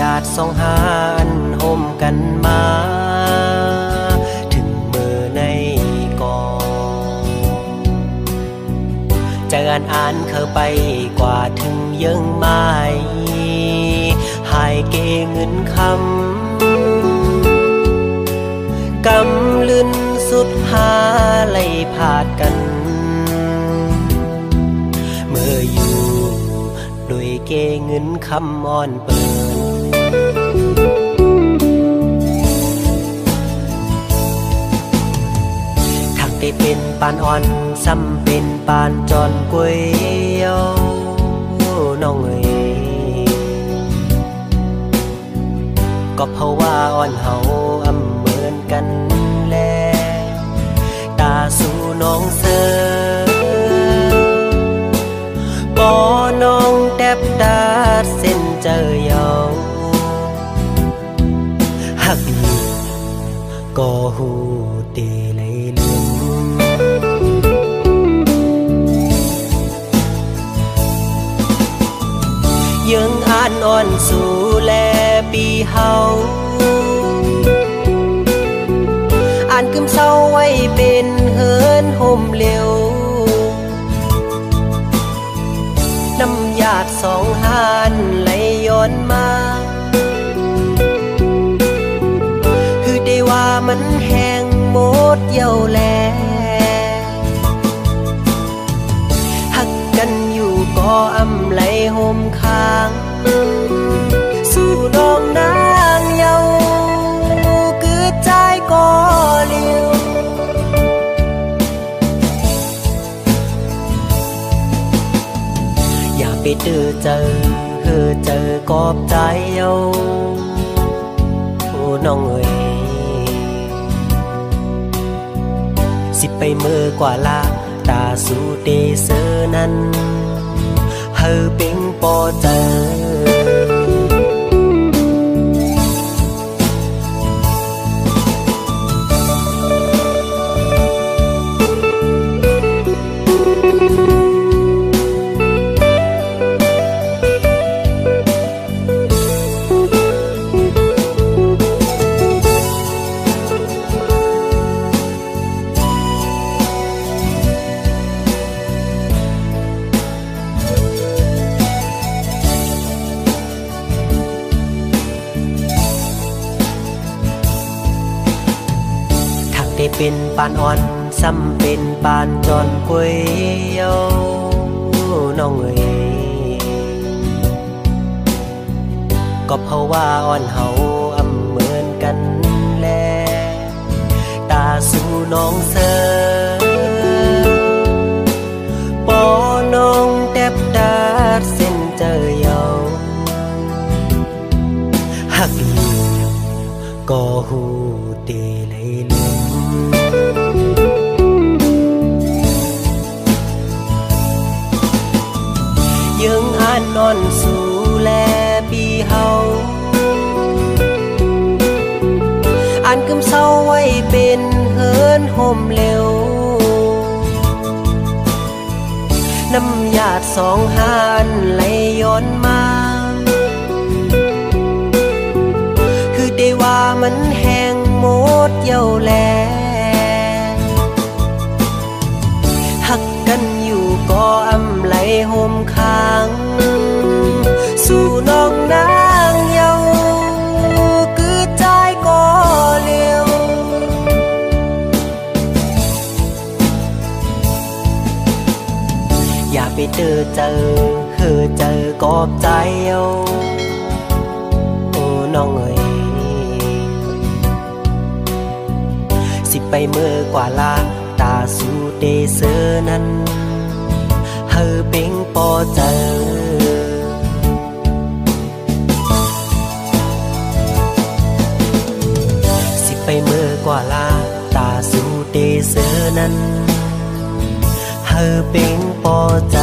ญาติสองหานห่มกันมา ถึงเมื่อในกองเจอกันอ่านเข้าไปกว่าถึงยังไม้หายเกเงินคำกำลืนสุดหาไหลพาดกัน เมื่ออยู่ด้วยเกเงินคำอ่อนเปิ ได้เป็นปานอ่อนซ้ำเป็นปานจอนกวยเยน้องเอ๋ยก็เพราะว่าอ่อนเฮาอำเหมือนกันแล ตาสู่น้องเสอปอน้องแทบดาเส้นเจอเยาหักอยู่ก็หูเตเลยลืม ยังอ่านอ่อนสู่แลปีเฮาอ่านกึมเศร้าไว้เป็นเฮินห่มเร็วน้ำยาดสองหานไหลย้อนมาคือได้ว่ามันแห้งหมดเยี่ยวแลหักกันอยู่ก็ เจอเจอเฮอเจอกอบใจเอาผู้น้องเอ๋ยสิไปเมื่อกว่าลาตาสู่เดเซอนั้น เป็นปานอ่อนซ้ำเป็นปานจอนกวยเยาน้องเอ๋ยก็เพราะว่าอ่อนเฮาอำเหมือนกันแล ตาสู่น้องเสอปอน้องแทบดาดเส้นเจอยาหักอยู่ก็หูเตเลย ยังอ่านนอนสู่แลปีเฮาอ่านกำเศร้าไว้เป็นเฮิรนห่มเร็วน้ำยาดสองหานไหลย้อน เจอเจอคือเจอกอบใจเอาโอ้น้องเอ๋ยสิไปเมื่อกว่าลาตาสู่เดเซอนั้นเฮอเป็งปอเจอสิไปเมื่อกว่าลาตาสู่เดเซอนั้นเฮอเป็งปอเจ